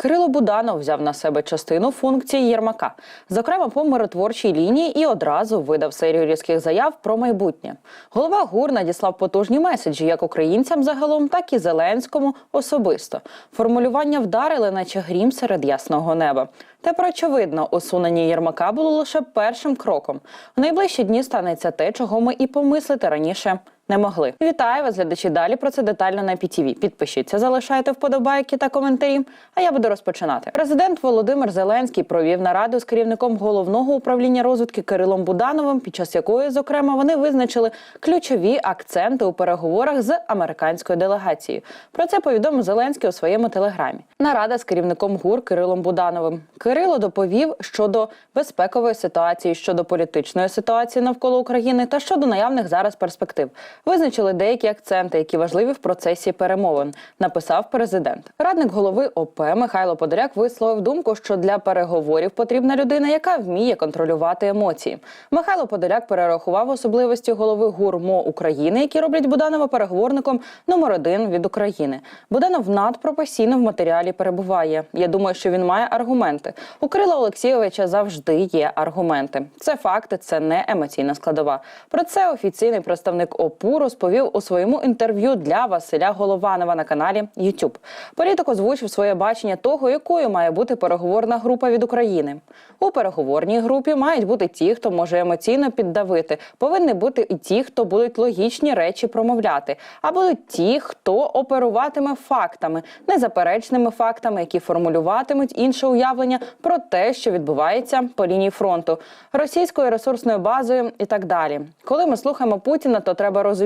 Кирило Буданов взяв на себе частину функцій Єрмака, зокрема по миротворчій лінії, і одразу видав серію різких заяв про майбутнє. Голова ГУР надіслав потужні меседжі як українцям загалом, так і Зеленському особисто. Формулювання вдарили, наче грім серед ясного неба. Тепер очевидно, усунення Єрмака було лише першим кроком. У найближчі дні станеться те, чого ми і помислити раніше не могли. Вітаю вас, глядачі. Далі про це детально на ПІТІВІ. Підпишіться, залишайте вподобайки та коментарі. А я буду розпочинати. Президент Володимир Зеленський провів нараду з керівником головного управління розвідки Кирилом Будановим, під час якої, зокрема, вони визначили ключові акценти у переговорах з американською делегацією. Про це повідомив Зеленський у своєму телеграмі. Нарада з керівником ГУР Кирилом Будановим. Кирило доповів щодо безпекової ситуації, щодо політичної ситуації навколо України та щодо наявних зараз перспектив. Визначили деякі акценти, які важливі в процесі перемовин. Написав президент. Радник голови ОП Михайло Подоряк висловив думку, що для переговорів потрібна людина, яка вміє контролювати емоції. Михайло Подоляк перерахував особливості голови ГУРМО України, які роблять Буданова переговорником номер один від України. Буданов надпрофесійно в матеріалі перебуває. Я думаю, що він має аргументи. У Кирила Олексійовича завжди є аргументи. Це факти, це не емоційна складова. Про це офіційний представник ОПУ розповів у своєму інтерв'ю для Василя Голованова на каналі YouTube. Політик озвучив своє бачення того, якою має бути переговорна група від України. У переговорній групі мають бути ті, хто може емоційно піддавити. Повинні бути і ті, хто будуть логічні речі промовляти, а будуть ті, хто оперуватиме фактами, незаперечними фактами, які формулюватимуть інше уявлення про те, що відбувається по лінії фронту, російською ресурсною базою і так далі. Коли ми слухаємо Путіна, то треба розуміти,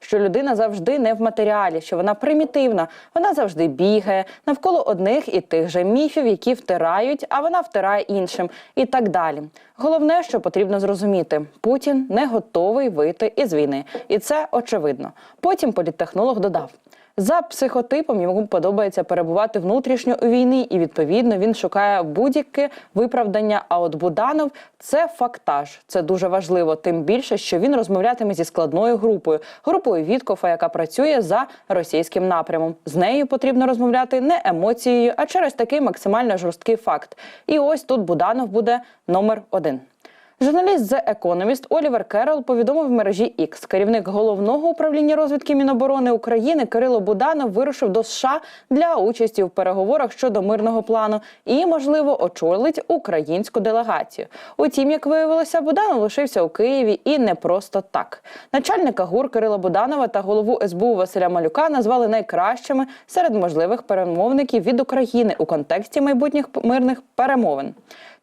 що людина завжди не в матеріалі, що вона примітивна, вона завжди бігає навколо одних і тих же міфів, які втирають, а вона втирає іншим, і так далі. Головне, що потрібно зрозуміти, Путін не готовий вийти із війни, і це очевидно. Потім політтехнолог додав. За психотипом йому подобається перебувати внутрішньо у війні, і відповідно він шукає будь-яке виправдання. А от Буданов це фактаж. Це дуже важливо, тим більше, що він розмовлятиме зі складною групою, групою Віткофа, яка працює за російським напрямом. З нею потрібно розмовляти не емоцією, а через такий максимально жорсткий факт. І ось тут Буданов буде номер один. Журналіст The Economist Олівер Керол повідомив в мережі X. Керівник головного управління розвідки Міноборони України Кирило Буданов вирушив до США для участі в переговорах щодо мирного плану і, можливо, очолить українську делегацію. Утім, як виявилося, Буданов лишився у Києві і не просто так. Начальника ГУР Кирила Буданова та голову СБУ Василя Малюка назвали найкращими серед можливих перемовників від України у контексті майбутніх мирних перемовин.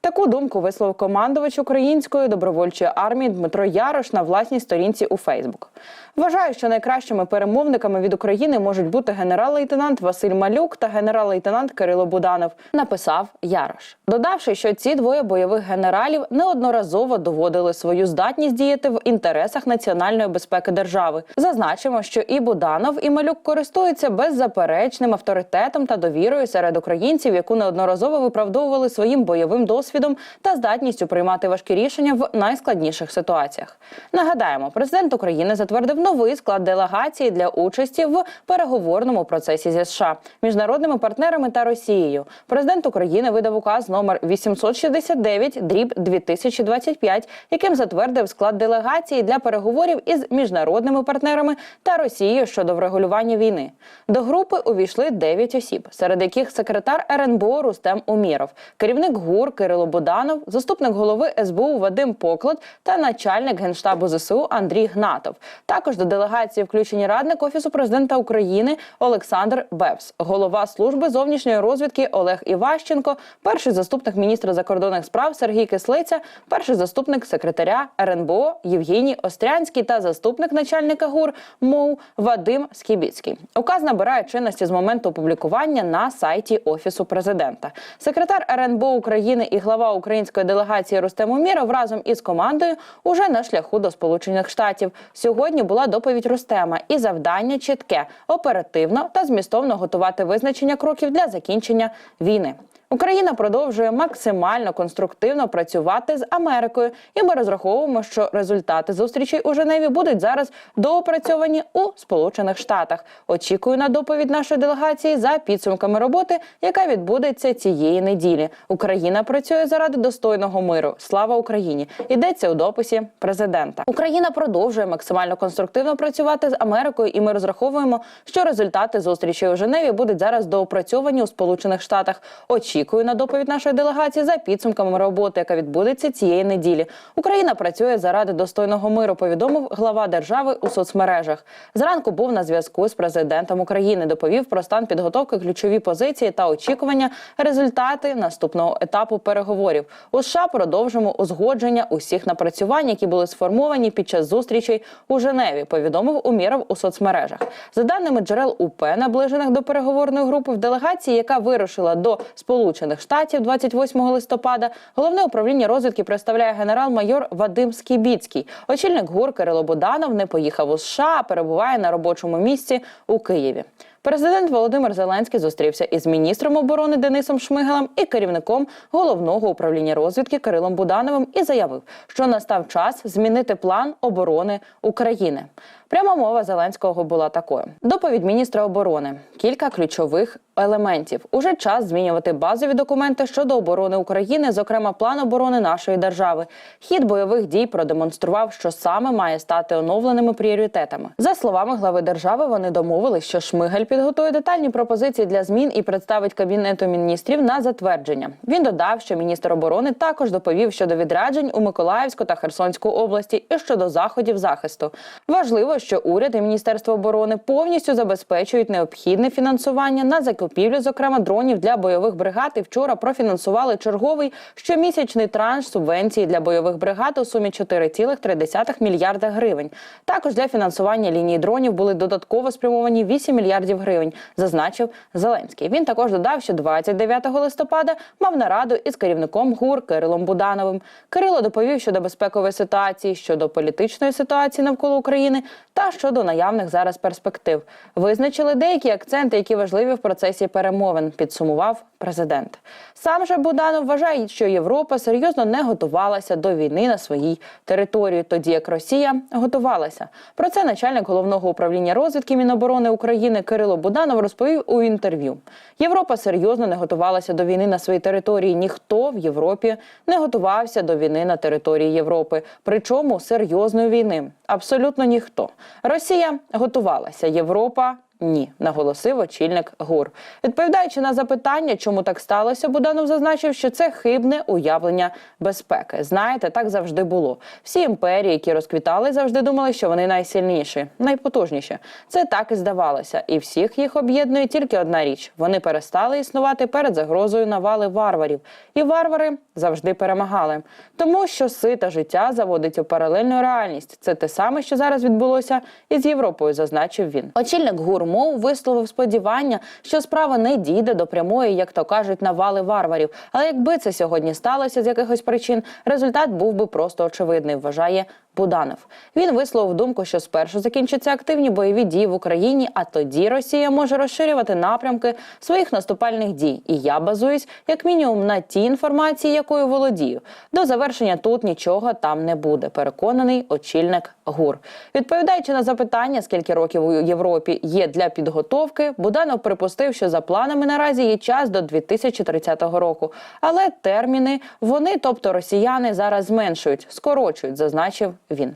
Таку думку висловив командувач української добровольчої армії Дмитро Ярош на власній сторінці у Фейсбук. Вважаю, що найкращими перемовниками від України можуть бути генерал-лейтенант Василь Малюк та генерал-лейтенант Кирило Буданов. Написав Ярош, додавши, що ці двоє бойових генералів неодноразово доводили свою здатність діяти в інтересах національної безпеки держави. Зазначимо, що і Буданов, і Малюк користуються беззаперечним авторитетом та довірою серед українців, яку неодноразово виправдовували своїм бойовим досвідом та здатністю приймати важкі рішення в найскладніших ситуаціях. Нагадаємо, президент України затвердив новий склад делегації для участі в переговорному процесі зі США, міжнародними партнерами та Росією. Президент України видав указ номер 869 дріб 2025, яким затвердив склад делегації для переговорів із міжнародними партнерами та Росією щодо врегулювання війни. До групи увійшли 9 осіб, серед яких секретар РНБО Рустем Уміров, керівник ГУР Кирило Буданов, заступник голови СБУ Вадим Поклад та начальник генштабу ЗСУ Андрій Гнатов. Також до делегації включені радник офісу президента України Олександр Бевс, голова служби зовнішньої розвідки Олег Іващенко, перший заступник міністра закордонних справ Сергій Кислиця, перший заступник секретаря РНБО Євгеній Острянський та заступник начальника ГУР МОУ Вадим Скібіцький. Указ набирає чинності з моменту опублікування на сайті офісу президента. Секретар РНБО України і глава української делегації Рустем Уміров разом із командою уже на шляху до Сполучених Штатів. Сьогодні була доповідь Рустема і завдання чітке, оперативно та змістовно готувати визначення кроків для закінчення війни. Україна продовжує максимально конструктивно працювати з Америкою, і ми розраховуємо, що результати зустрічей у Женеві будуть зараз доопрацьовані у Сполучених Штатах. Очікую на доповідь нашої делегації за підсумками роботи, яка відбудеться цієї неділі. Україна працює заради достойного миру. Слава Україні! Йдеться у дописі президента. Україна продовжує максимально конструктивно працювати з Америкою, і ми розраховуємо, що результати зустрічі у Женеві будуть зараз доопрацьовані у Сполучених Штатах. Очікую на доповідь нашої делегації за підсумками роботи, яка відбудеться цієї неділі. Україна працює заради достойного миру. Повідомив глава держави у соцмережах. Зранку був на зв'язку з президентом України. Доповів про стан підготовки, ключові позиції та очікування результати наступного етапу переговорів. У США продовжимо узгодження усіх напрацювань, які були сформовані під час зустрічей у Женеві. Повідомив Уміров у соцмережах. За даними джерел УП, наближених до переговорної групи в делегації, яка вирушила до Сполучених Штатів 28 листопада, головне управління розвідки представляє генерал-майор Вадим Скібіцький. Очільник ГУР Кирило Буданов не поїхав у США, а перебуває на робочому місці у Києві. Президент Володимир Зеленський зустрівся із міністром оборони Денисом Шмигалем і керівником головного управління розвідки Кирилом Будановим і заявив, що настав час змінити план оборони України. Пряма мова Зеленського була такою: доповідь міністра оборони. Кілька ключових елементів. Уже час змінювати базові документи щодо оборони України, зокрема план оборони нашої держави. Хід бойових дій продемонстрував, що саме має стати оновленими пріоритетами. За словами глави держави, вони домовились, що Шмигаль підготує детальні пропозиції для змін і представить кабінету міністрів на затвердження. Він додав, що міністр оборони також доповів щодо відряджень у Миколаївську та Херсонську області і щодо заходів захисту. Важливо, що уряд і міністерство оборони повністю забезпечують необхідне фінансування на закупівлю, зокрема дронів для бойових бригад. І вчора профінансували черговий щомісячний транш субвенції для бойових бригад у сумі 4,3 мільярда гривень. Також для фінансування лінії дронів були додатково спрямовані 8 мільярдів гривень, зазначив Зеленський. Він також додав, що 29 листопада мав нараду із керівником ГУР Кирилом Будановим. Кирило доповів щодо безпекової ситуації, щодо політичної ситуації навколо України та щодо наявних зараз перспектив. Визначили деякі акценти, які важливі в процесі перемовин. Підсумував президент. Сам же Буданов вважає, що Європа серйозно не готувалася до війни на своїй території, тоді як Росія готувалася. Про це начальник головного управління розвідки Міноборони України Кирило Буданов розповів у інтерв'ю. Європа серйозно не готувалася до війни на своїй території. Ніхто в Європі не готувався до війни на території Європи. Причому серйозної війни. Абсолютно ніхто. Росія готувалася. Європа ні, наголосив очільник ГУР. Відповідаючи на запитання, чому так сталося, Буданов зазначив, що це хибне уявлення безпеки. Знаєте, так завжди було. Всі імперії, які розквітали, завжди думали, що вони найсильніші, найпотужніші. Це так і здавалося, і всіх їх об'єднує тільки одна річ: вони перестали існувати перед загрозою навали варварів, і варвари завжди перемагали, тому що сите життя заводить у паралельну реальність. Це те саме, що зараз відбулося із Європою, зазначив він. Очільник ГУР мов висловив сподівання, що справа не дійде до прямої, як то кажуть, навали варварів. Але якби це сьогодні сталося з якихось причин, результат був би просто очевидний. Вважає Буданов. Він висловив думку, що спершу закінчаться активні бойові дії в Україні, а тоді Росія може розширювати напрямки своїх наступальних дій. І я базуюсь як мінімум на тій інформації, якою володію. До завершення тут нічого там не буде. Переконаний очільник ГУР. Відповідаючи на запитання, скільки років у Європі є для підготовки, Буданов припустив, що за планами наразі є час до 2030 року. Але терміни вони, тобто росіяни, зараз зменшують, скорочують, зазначив він.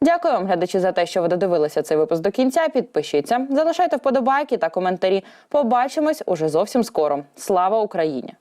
Дякую вам, глядачі, за те, що ви додивилися цей випуск до кінця. Підпишіться, залишайте вподобайки та коментарі. Побачимось уже зовсім скоро. Слава Україні!